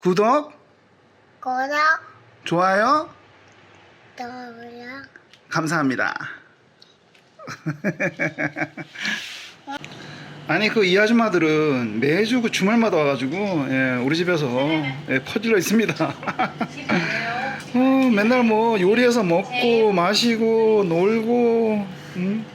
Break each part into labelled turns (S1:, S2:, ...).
S1: 구독,
S2: 고라
S1: 좋아요,
S2: 떠올라
S1: 감사합니다. 아니 그 이 아줌마들은 매주 그 주말마다 와가지고 예, 우리 집에서 예, 퍼질러 있습니다. 어, 맨날 뭐 요리해서 먹고 마시고 놀고 음?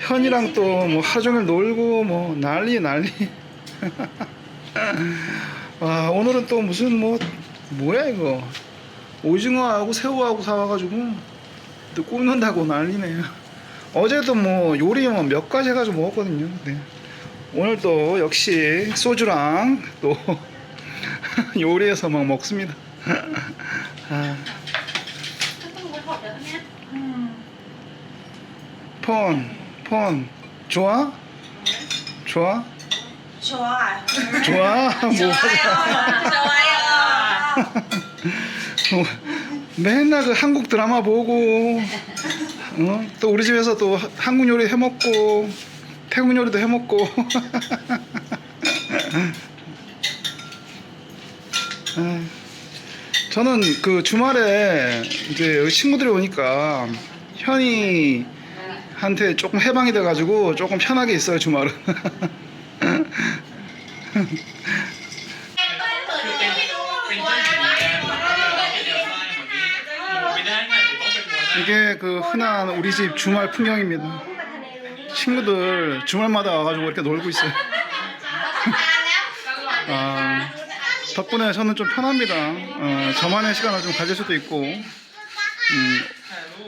S1: 현이랑 또 뭐 하루 종일 놀고 뭐 난리 난리. 와 오늘은 또 무슨 뭐 뭐야 이거 오징어하고 새우하고 사와가지고 또 굽는다고 난리네요. 어제도 뭐 요리 뭐몇 가지 해가지고 먹었거든요. 네. 오늘 또 역시 소주랑 또 요리해서 막 먹습니다. 아. 폰, 폰, 좋아? 좋아?
S3: 좋아.
S1: 좋아? 뭐
S3: 좋아요.
S1: 뭐, 맨날 그 한국 드라마 보고 어? 또 우리 집에서 또 하- 한국 요리 해 먹고 태국 요리도 해 먹고 아, 저는 그 주말에 이제 여기 친구들이 오니까 현이 한테 조금 해방이 돼가지고 조금 편하게 있어요 주말은 이게 그 흔한 우리 집 주말 풍경입니다. 친구들 주말마다 와가지고 이렇게 놀고 있어요. 아, 덕분에 저는 좀 편합니다. 어, 저만의 시간을 좀 가질 수도 있고, 음,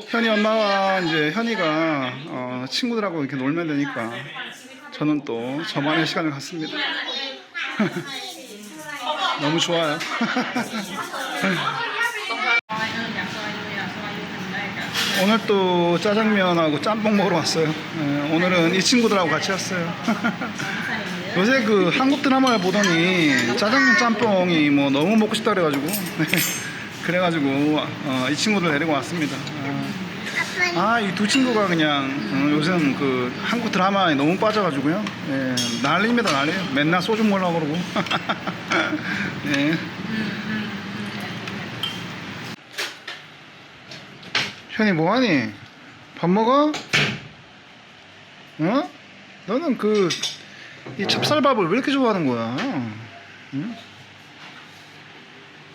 S1: 현이 엄마와 이제 현이가 어, 친구들하고 이렇게 놀면 되니까 저는 또 저만의 시간을 갖습니다. 너무 좋아요. 오늘 또 짜장면하고 짬뽕 먹으러 왔어요. 예, 오늘은 이 친구들하고 같이 왔어요. 요새 그 한국 드라마를 보더니 짜장면 짬뽕이 뭐 너무 먹고 싶다 그래가지고 그래가지고 어, 이 친구들 데리고 왔습니다. 아 이 두 친구가 그냥 어, 요새는 그 한국 드라마에 너무 빠져가지고요. 예, 난리입니다 난리. 맨날 소주 먹으려고 그러고. 예. 현이 뭐하니? 밥 먹어? 어? 너는 그 이 찹쌀밥을 왜 이렇게 좋아하는 거야? 응?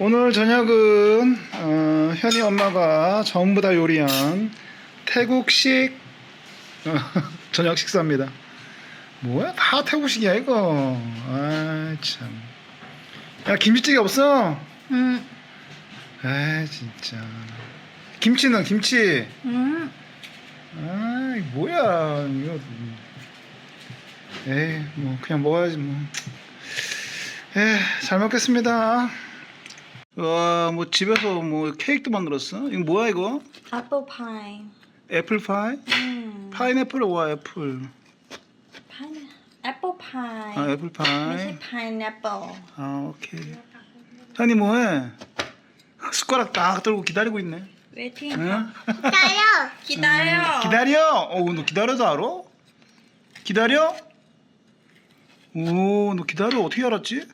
S1: 오늘 저녁은 어, 현이 엄마가 전부 다 요리한 태국식 어, 저녁 식사입니다. 뭐야? 다 태국식이야 이거. 아 참. 야 김치찌개 없어?
S3: 음.
S1: 아 진짜. 김치는 김치.
S3: 음.
S1: 아 뭐야 이거. 에이 뭐 그냥 먹어야지 뭐. 에잘 먹겠습니다. 와, 뭐 집에서 뭐 케이크도 만들었어? 이거 뭐야 이거?
S3: apple pie.
S1: 애플 파이?
S3: 음.
S1: 파인애플 와 애플.
S3: 파인 apple pie.
S1: 아, 애플 파이.
S3: pineapple.
S1: 아, 오케이. 현이 뭐해? 아, 숟가락 딱 들고 기다리고 있네.
S3: 웨이팅.
S1: 응?
S2: 기다려.
S3: 기다려.
S1: 음, 기다려. 어, 너 기다려도 알아? 기다려? 오, 너 기다려 어떻게 알았지?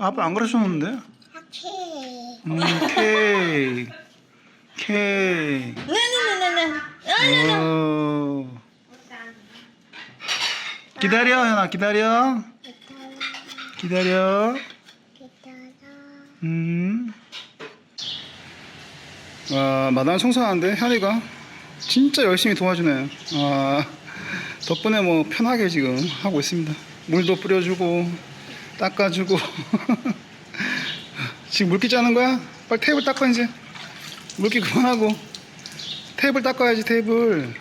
S1: 아, 아빠 안 그러셨는데.
S2: 하키
S1: 음, 케이, 케이.
S3: 네네네네.
S1: 어. 기다려, 현아, 기다려. 기다려.
S2: 기다려
S1: 음. 아, 마당 청소하는데 현이가 진짜 열심히 도와주네요. 아, 덕분에 뭐 편하게 지금 하고 있습니다. 물도 뿌려주고 닦아주고. 지금 물기 짜는 거야? 빨리 테이블 닦아 이제. 물기 그만하고 테이블 닦아야지 테이블.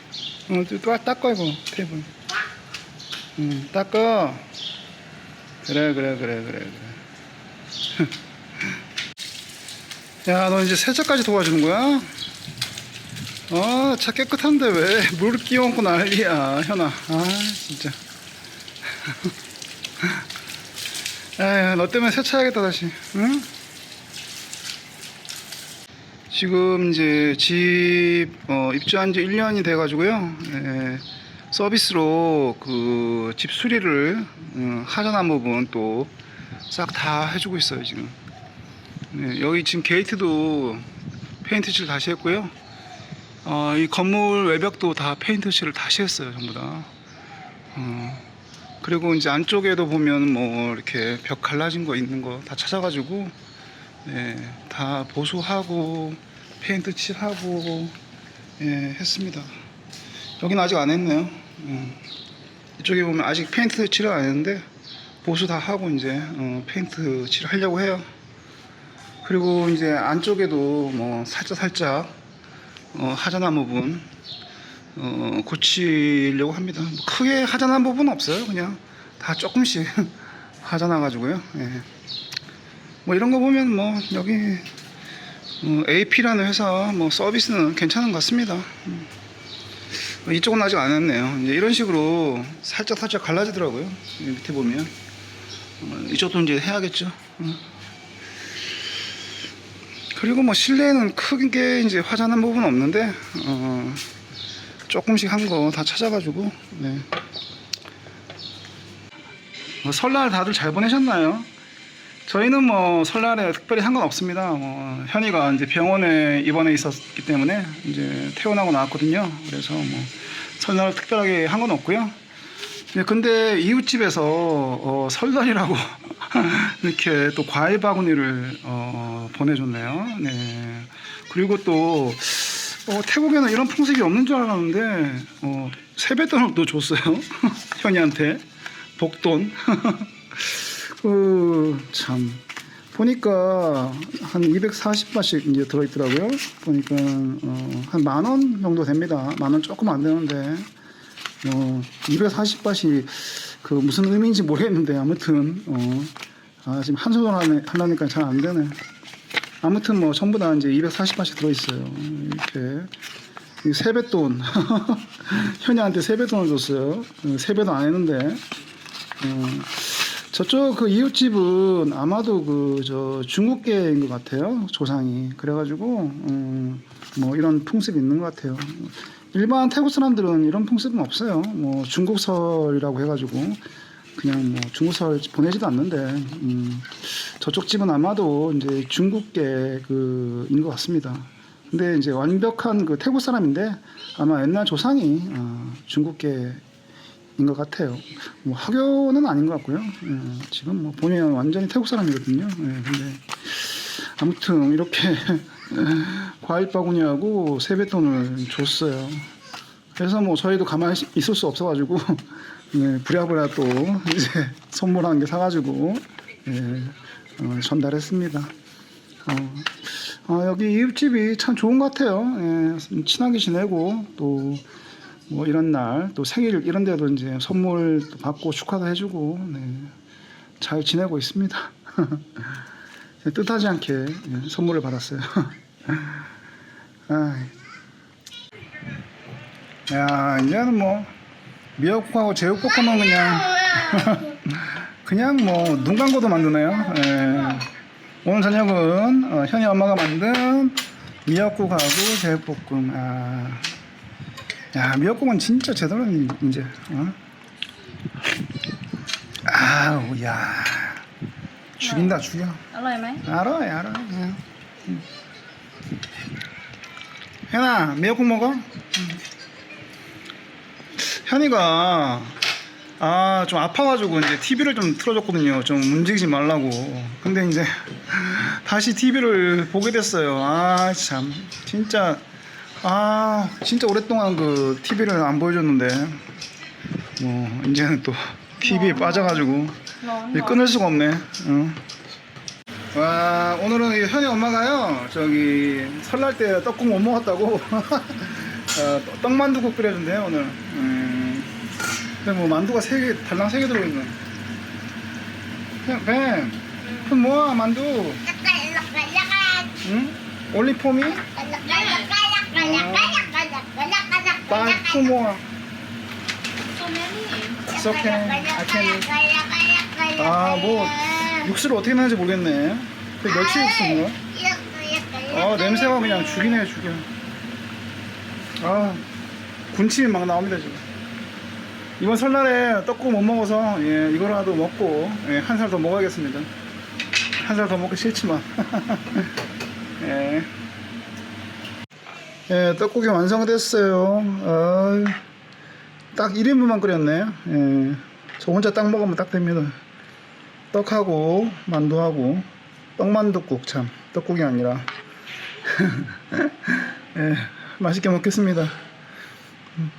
S1: 어, 또 닦아 이거 테이블. 음, 닦아. 그래 그래 그래 그래 그래. 야, 너 이제 세차까지 도와주는 거야? 아, 차 깨끗한데 왜 물 끼얹고 난리야, 현아. 아, 진짜. 에휴, 너 때문에 세차해야겠다, 다시. 응? 지금 이제 집 어, 입주한 지 1년이 돼 가지고요. 예, 서비스로 그 집 수리를 어, 하전한 부분 또 싹 다 해주고 있어요 지금. 네, 여기 지금 게이트도 페인트 칠 다시 했고요. 어, 이 건물 외벽도 다 페인트 칠을 다시 했어요 전부 다. 어, 그리고 이제 안쪽에도 보면 뭐 이렇게 벽 갈라진 거 있는 거 다 찾아가지고 네, 다 보수하고 페인트 칠하고 예, 했습니다. 여기는 아직 안 했네요. 음. 이쪽에 보면 아직 페인트 칠을 안 했는데 보수 다 하고 이제 어, 페인트 칠을 하려고 해요. 그리고 이제 안쪽에도 뭐 살짝 살짝 어, 하자난 부분 어, 고치려고 합니다. 뭐 크게 하자난 부분은 없어요. 그냥 다 조금씩 하자나 가지고요. 예. 뭐 이런 거 보면 뭐 여기 어, AP라는 회사 뭐 서비스는 괜찮은 것 같습니다. 음. 이쪽은 아직 안 했네요. 이제 이런 식으로 살짝 살짝 갈라지더라고요. 밑에 보면 어, 이쪽도 이제 해야겠죠. 음. 그리고 뭐 실내에는 크게 이제 화장한 부분은 없는데 어, 조금씩 한 거 다 찾아가지고 네. 뭐 설날 다들 잘 보내셨나요? 저희는 뭐 설날에 특별히 한 건 없습니다. 뭐 현이가 이제 병원에 입원해 있었기 때문에 이제 퇴원하고 나왔거든요. 그래서 뭐 설날 특별하게 한 건 없고요. 네, 근데 이웃집에서 어, 설날이라고 이렇게 또 과일 바구니를 어, 보내줬네요. 네. 그리고 또 어, 태국에는 이런 풍습이 없는 줄 알았는데 어, 세뱃돈을 또 줬어요. 현이한테 복돈. 그, 참. 보니까 한 240바씩 이제 들어있더라고요. 보니까 어, 한 만 원 정도 됩니다. 만 원 조금 안 되는데 어, 240바시 그 무슨 의미인지 모르겠는데 아무튼 어, 아, 지금 한 하네- 하려니까 잘 안 되네. 아무튼 뭐 전부 다 이제 240바씩 들어있어요. 이렇게 이 세뱃돈 현이한테 세뱃돈을 줬어요. 어, 세배도 안 했는데 어, 저쪽 그 이웃집은 아마도 그 저 중국계인 것 같아요 조상이. 그래가지고 음, 뭐 이런 풍습이 있는 것 같아요. 일반 태국 사람들은 이런 풍습은 없어요. 뭐 중국설이라고 해가지고 그냥 뭐 중국설 보내지도 않는데 음, 저쪽 집은 아마도 이제 중국계 그인 것 같습니다. 근데 이제 완벽한 그 태국 사람인데 아마 옛날 조상이 어, 중국계 인 것 같아요. 뭐 학교는 아닌 것 같고요. 예, 지금 뭐 보면 완전히 태국 사람이거든요. 예, 근데 아무튼 이렇게 과일 바구니하고 세뱃돈을 줬어요. 그래서 뭐 저희도 가만히 있을 수 없어가지고 예, 부랴부랴 또 이제 선물 한개 사가지고 예, 어, 전달했습니다. 어, 아, 여기 이웃집이 참 좋은 것 같아요. 예, 친하게 지내고 또 뭐 이런 날 또 생일 이런 데도 이제 선물 또 받고 축하도 해주고 네, 잘 지내고 있습니다. 뜻하지 않게 예, 선물을 받았어요. 아, 야 이제는 뭐 미역국하고 제육볶음은 그냥 그냥 뭐 눈 감고도 만드네요. 예. 오늘 저녁은 어, 현이 엄마가 만든 미역국하고 제육볶음. 아. 야 미역국은 진짜 제대로 이제 어? 아우 야 죽인다 죽여
S3: อร่อยไหม
S1: 알아 알아 그냥. 응. 현아 미역국 먹어? 응. 현이가 아 좀 아파가지고 이제 TV를 좀 틀어줬거든요 좀 움직이지 말라고 근데 이제 다시 TV를 보게 됐어요 아 참 진짜 아 진짜 오랫동안 그 TV를 안 보여줬는데 뭐 이제는 또 TV에 빠져가지고 이제 끊을 수가 없네. 응. 와 오늘은 현이 엄마가요 저기 설날 때 떡국 못 먹었다고 어, 떡만두국 끓여준대요 오늘. 음, 근데 뭐 만두가 세 개 달랑 세 개 들어있네. 그냥 뱀. 그럼 뭐야 만두? 응? 올리폼이?
S3: Bye, two more. So.
S1: It's okay. I can. 아, 뭐 육수를 어떻게 넣는지 모르겠네. 그 멸치 육수인가? 아, 냄새가 그냥 죽이네, 죽여. 아, 군침이 막 나옵니다, 지금. 이번 설날에 떡국 못 먹어서 예, 이거라도 먹고 예, 한 살 더 먹어야겠습니다. 한 살 더 먹기 싫지만. 예. 예, 떡국이 완성됐어요. 어이, 딱 1인분만 끓였네. 예. 저 혼자 딱 먹으면 딱 됩니다. 떡하고 만두하고 떡만둣국 참 떡국이 아니라 예, 맛있게 먹겠습니다. 음.